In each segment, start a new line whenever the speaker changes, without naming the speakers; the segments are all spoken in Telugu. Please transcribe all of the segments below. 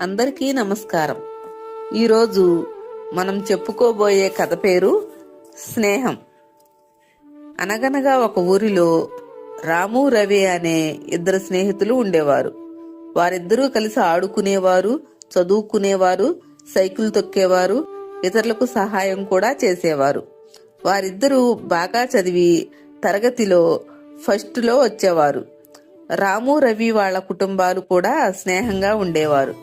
అందరికీ నమస్కారం. ఈరోజు మనం చెప్పుకోబోయే కథ పేరు స్నేహం. అనగనగా ఒక ఊరిలో రాము రవి అనే ఇద్దరు స్నేహితులు ఉండేవారు. వారిద్దరూ కలిసి ఆడుకునేవారు చదువుకునేవారు సైకిల్ తొక్కేవారు ఇతరులకు సహాయం కూడా చేసేవారు. వారిద్దరూ బాగా చదివి తరగతిలో ఫస్ట్లో వచ్చేవారు. రాము రవి వాళ్ళ కుటుంబాలు కూడా స్నేహంగా ఉండేవారు.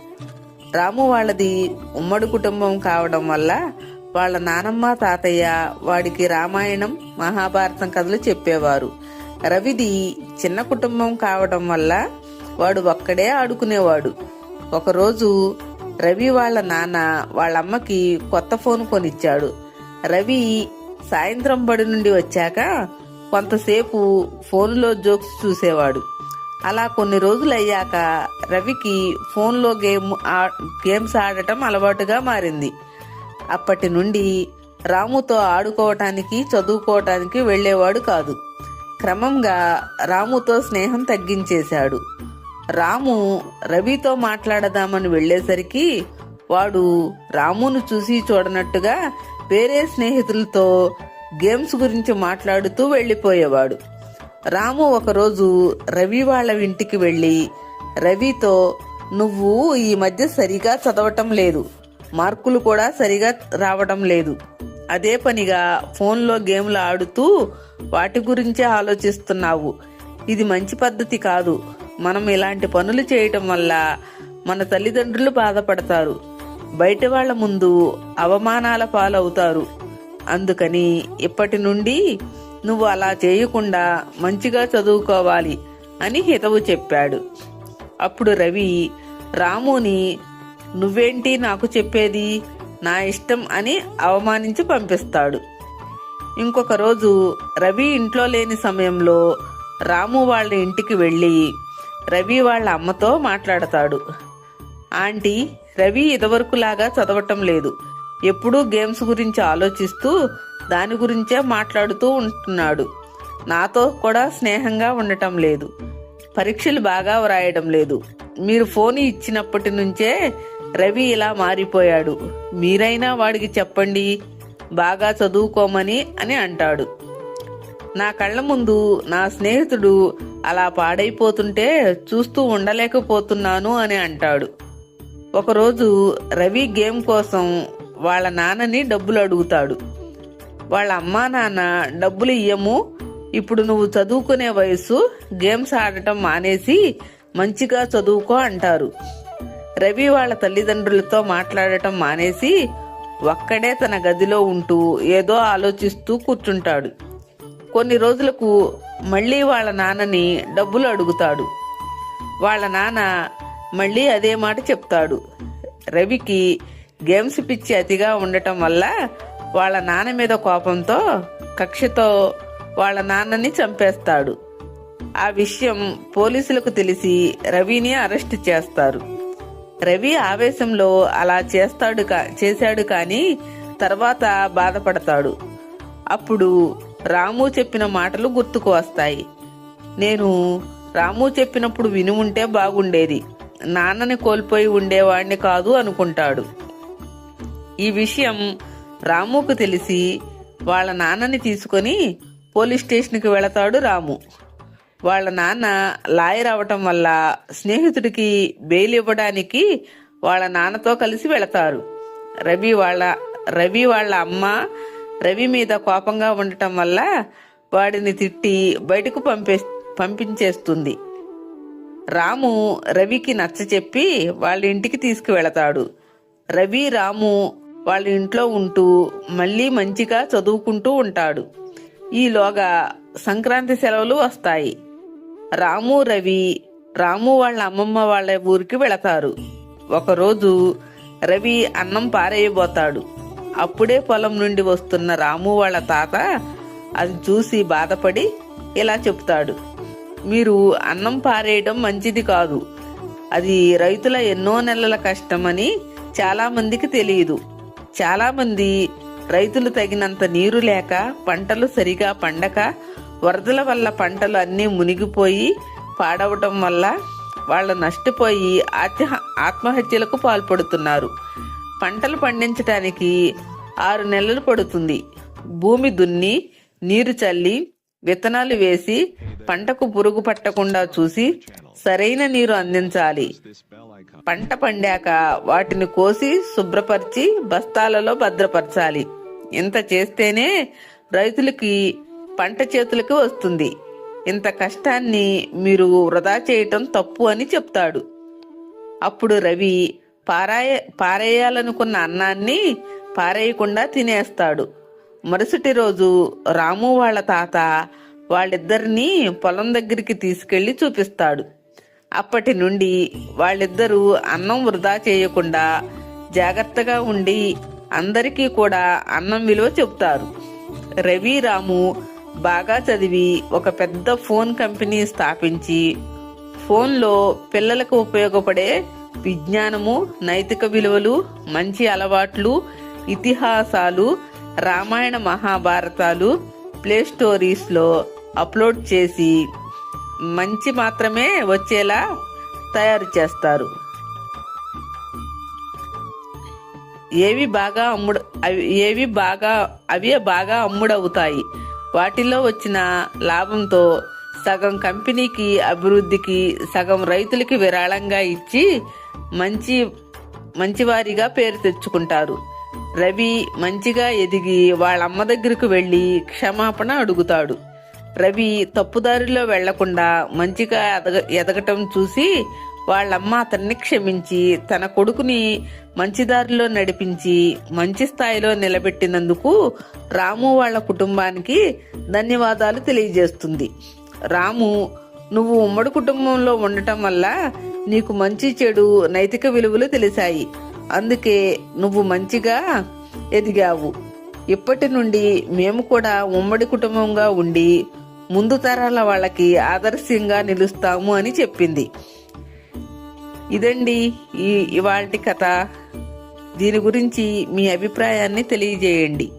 రాము వాళ్ళది ఉమ్మడి కుటుంబం కావడం వల్ల వాళ్ళ నానమ్మ తాతయ్య వాడికి రామాయణం మహాభారతం కథలు చెప్పేవారు. రవిది చిన్న కుటుంబం కావడం వల్ల వాడు ఒక్కడే ఆడుకునేవాడు. ఒకరోజు రవి వాళ్ళ నాన్న వాళ్ళ అమ్మకి కొత్త ఫోన్ కొనిచ్చాడు. రవి సాయంత్రం బడి నుండి వచ్చాక కొంతసేపు ఫోన్లో జోక్స్ చూసేవాడు. అలా కొన్ని రోజులు అయ్యాక రవికి ఫోన్లో గేమ్ ఆ- గేమ్స్ ఆడటం అలవాటుగా మారింది. అప్పటి నుండి రాముతో ఆడుకోవటానికి చదువుకోవటానికి వెళ్ళేవాడు కాదు. క్రమంగా రాముతో స్నేహం తగ్గించేశాడు. రాము రవితో మాట్లాడదామని వెళ్ళేసరికి వాడు రామును చూసి చూడనట్టుగా వేరే స్నేహితులతో గేమ్స్ గురించి మాట్లాడుతూ వెళ్ళిపోయేవాడు. రాము ఒకరోజు రవి వాళ్ళ ఇంటికి వెళ్ళి రవితో నువ్వు ఈ మధ్య సరిగా చదవటం లేదు. మార్కులు కూడా సరిగా రావడం లేదు. అదే పనిగా ఫోన్లో గేమ్లు ఆడుతూ వాటి గురించే ఆలోచిస్తున్నావు. ఇది మంచి పద్ధతి కాదు. మనం ఇలాంటి పనులు చేయటం వల్ల మన తల్లిదండ్రులు బాధపడతారు. బయట వాళ్ళ ముందు అవమానాల పాలవుతారు. అందుకని ఇప్పటి నుండి నువ్వు అలా చేయకుండా మంచిగా చదువుకోవాలి అని హితవు చెప్పాడు. అప్పుడు రవి రాముని నువ్వేంటి నాకు చెప్పేది? నా ఇష్టం అని అవమానించి పంపిస్తాడు. ఇంకొక రోజు రవి ఇంట్లో లేని సమయంలో రాము వాళ్ళ ఇంటికి వెళ్ళి రవి వాళ్ళ అమ్మతో మాట్లాడతాడు. ఆంటీ రవి ఇదివరకులాగా చదవటం లేదు. ఎప్పుడూ గేమ్స్ గురించి ఆలోచిస్తూ దాని గురించే మాట్లాడుతూ ఉంటున్నాడు. నాతో కూడా స్నేహంగా ఉండటం లేదు. పరీక్షలు బాగా వ్రాయడం లేదు. మీరు ఫోన్ ఇచ్చినప్పటి నుంచే రవి ఇలా మారిపోయాడు. మీరైనా వాడికి చెప్పండి బాగా చదువుకోమని అని అంటాడు. నా కళ్ళ ముందు నా స్నేహితుడు అలా పాడైపోతుంటే చూస్తూ ఉండలేకపోతున్నాను అని అంటాడు. ఒకరోజు రవి గేమ్ కోసం వాళ్ళ నాన్నని డబ్బులు అడుగుతాడు. వాళ్ళ అమ్మా నాన్న డబ్బులు ఇయ్యము. ఇప్పుడు నువ్వు చదువుకునే వయసు గేమ్స్ ఆడటం మానేసి మంచిగా చదువుకో అంటారు. రవి వాళ్ళ తల్లిదండ్రులతో మాట్లాడటం మానేసి ఒక్కడే తన గదిలో ఉంటూ ఏదో ఆలోచిస్తూ కూర్చుంటాడు. కొన్ని రోజులకు మళ్ళీ వాళ్ళ నాన్నని డబ్బులు అడుగుతాడు. వాళ్ళ నాన్న మళ్ళీ అదే మాట చెప్తాడు. రవికి గేమ్స్ పిచ్చి అతిగా ఉండటం వల్ల వాళ్ళ నాన్న మీద కోపంతో కక్షతో వాళ్ళ నాన్నని చంపేస్తాడు. ఆ విషయం పోలీసులకు తెలిసి రవిని అరెస్ట్ చేస్తారు. రవి ఆవేశంలో అలా చేస్తాడు కా చేశాడు కానీ తర్వాత బాధపడతాడు. అప్పుడు రాము చెప్పిన మాటలు గుర్తుకు వస్తాయి. నేను రాము చెప్పినప్పుడు విని ఉంటే బాగుండేది. నాన్నని కోల్పోయి ఉండేవాణ్ణి కాదు అనుకుంటాడు. ఈ విషయం రాముకు తెలిసి వాళ్ళ నాన్నని తీసుకొని పోలీస్ స్టేషన్కి వెళతాడు రాము. వాళ్ళ నాన్న లాయర్ అవటం వల్ల స్నేహితుడికి బెయిల్ ఇవ్వడానికి వాళ్ళ నాన్నతో కలిసి వెళతారు. రవి వాళ్ళ రవి వాళ్ళ అమ్మ రవి మీద కోపంగా ఉండటం వల్ల వాడిని తిట్టి బయటకు పంపే పంపించేస్తుంది. రాము రవికి నచ్చ చెప్పి వాళ్ళ ఇంటికి తీసుకువెళతాడు. రవి రాము వాళ్ళ ఇంట్లో ఉంటూ మళ్ళీ మంచిగా చదువుకుంటూ ఉంటాడు. ఈలోగా సంక్రాంతి సెలవులు వస్తాయి. రాము రవి రాము వాళ్ళ అమ్మమ్మ వాళ్ళ ఊరికి వెళతారు. ఒకరోజు రవి అన్నం పారేయబోతాడు. అప్పుడే పొలం నుండి వస్తున్న రాము వాళ్ళ తాత అది చూసి బాధపడి ఇలా చెప్తాడు. మీరు అన్నం పారేయడం మంచిది కాదు. అది రైతుల ఎన్నో నెలల కష్టమని చాలామందికి తెలియదు. చాలామంది రైతులు తగినంత నీరు లేక పంటలు సరిగా పండక వరదల వల్ల పంటలు అన్నీ మునిగిపోయి పాడవటం వల్ల వాళ్ళు నష్టపోయి ఆత్మ ఆత్మహత్యలకు పాల్పడుతున్నారు. పంటలు పండించడానికి ఆరు నెలలు పడుతుంది. భూమి దున్ని నీరు చల్లి విత్తనాలు వేసి పంటకు పురుగు పట్టకుండా చూసి సరైన నీరు అందించాలి. పంట పండాక వాటిని కోసి శుభ్రపరిచి బస్తాలలో భద్రపరచాలి. ఇంత చేస్తేనే రైతులకి పంట చేతులకు వస్తుంది. ఇంత కష్టాన్ని మీరు వృధా చేయటం తప్పు అని చెప్తాడు. అప్పుడు రవి పారాయ పారేయాలనుకున్న అన్నాన్ని పారేయకుండా తినేస్తాడు. మరుసటి రోజు రాము వాళ్ళ తాత వాళ్ళిద్దరినీ పొలం దగ్గరికి తీసుకెళ్ళి చూపిస్తాడు. అప్పటి నుండి వాళ్ళిద్దరూ అన్నం వృధా చేయకుండా జాగ్రత్తగా ఉండి అందరికీ కూడా అన్నం విలువ చెప్తారు రవి రాము బాగా చదివి ఒక పెద్ద ఫోన్ కంపెనీ స్థాపించి ఫోన్లో పిల్లలకు ఉపయోగపడే విజ్ఞానము నైతిక విలువలు మంచి అలవాట్లు ఇతిహాసాలు రామాయణ మహాభారతాలు ప్లే స్టోరీస్లో అప్లోడ్ చేసి మంచి మాత్రమే వచ్చేలా తయారు చేస్తారు. ఏవి బాగా అమ్ముడు అవి ఏవి బాగా అవే బాగా అమ్ముడవుతాయి. వాటిలో వచ్చిన లాభంతో సగం కంపెనీకి అభివృద్ధికి సగం రైతులకి విరాళంగా ఇచ్చి మంచి మంచివారిగా పేరు తెచ్చుకుంటారు. రవి మంచిగా ఎదిగి వాళ్ళ అమ్మ దగ్గరకు వెళ్ళి క్షమాపణ అడుగుతాడు. రవి తప్పుదారిలో వెళ్ళకుండా మంచిగా ఎదగ ఎదగటం చూసి వాళ్ళమ్మ అతన్ని క్షమించి తన కొడుకుని మంచి దారిలో నడిపించి మంచి స్థాయిలో నిలబెట్టినందుకు రాము వాళ్ళ కుటుంబానికి ధన్యవాదాలు తెలియజేస్తుంది. రాము నువ్వు ఉమ్మడి కుటుంబంలో ఉండటం వల్ల నీకు మంచి చెడు నైతిక విలువలు తెలిసాయి. అందుకే నువ్వు మంచిగా ఎదిగావు. ఇప్పటి నుండి మేము కూడా ఉమ్మడి కుటుంబంగా ఉండి ముందు తరాల వాళ్ళకి ఆదర్శంగా నిలుస్తాము అని చెప్పింది. ఇదండి ఈ ఇవాల్టి కథ. దీని గురించి మీ అభిప్రాయాన్ని తెలియజేయండి.